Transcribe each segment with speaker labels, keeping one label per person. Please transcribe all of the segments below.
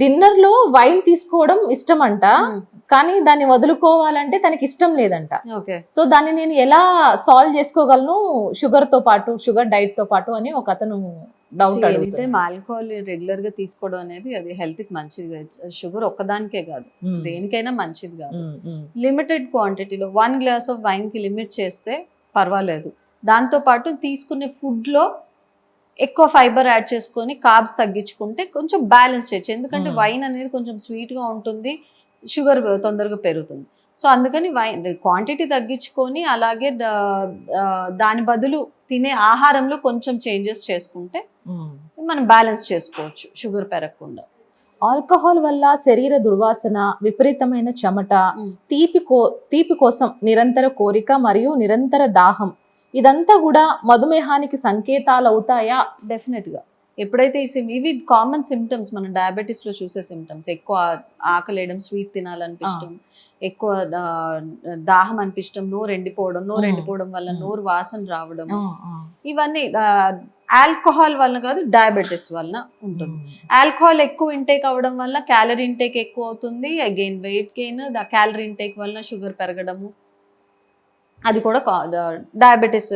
Speaker 1: డిన్నర్లో wine తీసుకోవడం ఇష్టం అంట కానీ దాన్ని వదులుకోవాలంటే తనకి ఇష్టం లేదంట.
Speaker 2: ఓకే.
Speaker 1: సో దాన్ని నేను ఎలా సాల్వ్ చేసుకోగలను షుగర్తో పాటు షుగర్ డైట్తో పాటు అని ఒక అతను డౌట్
Speaker 2: ఎనీ
Speaker 1: అడుగుతాడు
Speaker 2: టైం ఆల్కహాల్ రెగ్యులర్గా తీసుకోవడం అనేది అది హెల్త్కి మంచిది షుగర్ ఒక్కదానికే కాదు. దేనికైనా మంచిది కాదు. లిమిటెడ్ క్వాంటిటీలో వన్ గ్లాస్ ఆఫ్ వైన్కి లిమిట్ చేస్తే పర్వాలేదు. దాంతో పాటు తీసుకునే ఫుడ్లో ఎక్కువ ఫైబర్ యాడ్ చేసుకొని కార్బ్స్ తగ్గించుకుంటే కొంచెం బ్యాలెన్స్ చేయొచ్చు ఎందుకంటే
Speaker 1: Hmm.
Speaker 2: వైన్ అనేది కొంచెం sweet గా ఉంటుంది షుగర్ తొందరగా పెరుగుతుంది సో అందుకని వైన్ క్వాంటిటీ తగ్గించుకొని అలాగే దాని బదులు తినే ఆహారంలో కొంచెం చేంజెస్ చేసుకుంటే మనం బ్యాలెన్స్ చేసుకోవచ్చు షుగర్ పెరగకుండా
Speaker 1: ఆల్కహాల్ వల్ల శరీర దుర్వాసన విపరీతమైన చెమట
Speaker 2: Mm.
Speaker 1: తీపి కో తీపి కోసం నిరంతర కోరిక మరియు నిరంతర దాహం ఇదంతా కూడా మధుమేహానికి సంకేతాలు అవుతాయా
Speaker 2: డెఫినెట్గా. ఎప్పుడైతే ఈ సిమ్ ఇవి కామన్ సిమ్టమ్స్ మనం డయాబెటీస్లో చూసే సిమ్టమ్స్ ఎక్కువ ఆకలేయడం స్వీట్ తినాలనిపించడం ఎక్కువ దాహం అనిపించడం నోరు ఎండిపోవడం నోరు. ఎండిపోవడం వల్ల. నోరు వాసన రావడం. ఇవన్నీ ఆల్కహాల్ వల్ల కాదు డయాబెటీస్ వల్ల ఉంటుంది. ఆల్కహాల్ ఎక్కువ ఇంటేక్ అవ్వడం వల్ల క్యాలరీ ఇంటేక్ ఎక్కువ అవుతుంది. Again weight gain calorie intake వల్ల షుగర్ పెరగడము. అది కూడా డయాబెటీస్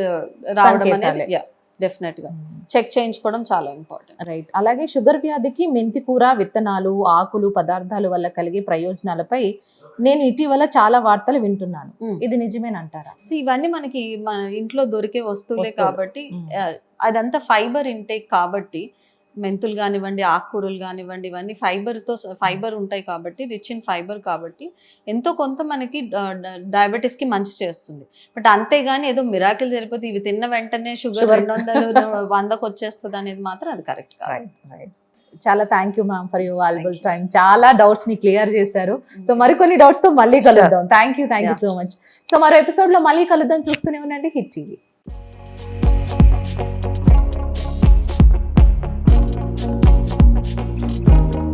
Speaker 2: రావడం
Speaker 1: సంకేతాలే.
Speaker 2: అనేది డెఫినెట్గా చెక్ చేయించుకోవడం చాలా ఇంపార్టెంట్
Speaker 1: రైట్ అలాగే షుగర్ వ్యాధికి మెంతి కూర విత్తనాలు ఆకులు పదార్థాల వల్ల కలిగే ప్రయోజనాలపై నేను ఇటీవల చాలా వార్తలు వింటున్నాను
Speaker 2: Mm.
Speaker 1: ఇది నిజమేనంటారా
Speaker 2: సో ఇవన్నీ మనకి మన ఇంట్లో దొరికే వస్తువులే. కాబట్టి
Speaker 1: Mm.
Speaker 2: ఆ, అదంతా ఫైబర్ ఇంటేక్ కాబట్టి మెంతులు కానివ్వండి ఆకుకూరలు కానివ్వండి ఇవన్నీ ఫైబర్తో ఫైబర్ ఉంటాయి కాబట్టి రిచ్ ఇన్ ఫైబర్ కాబట్టి ఎంతో కొంత మనకి డయాబెటీస్కి మంచి చేస్తుంది. బట్ అంతేగాని ఏదో మిరాకిల్ జరిగిపోతే ఇవి తిన్న వెంటనే షుగర్. రెండు వందలు వందకు వచ్చేస్తుంది అనేది మాత్రం అది కరెక్ట్ కాదు.
Speaker 1: చాలా thank you ma'am for your valuable time చాలా డౌట్స్ని క్లియర్ చేశారు. So
Speaker 2: Mm.
Speaker 1: మరికొన్ని డౌట్స్తో మళ్ళీ. కలుద్దాం. Thank you thank you. So much so మరో ఎపిసోడ్లో మళ్ళీ కలుద్దాం. చూస్తూనే ఉండండి. Hit TV
Speaker 3: you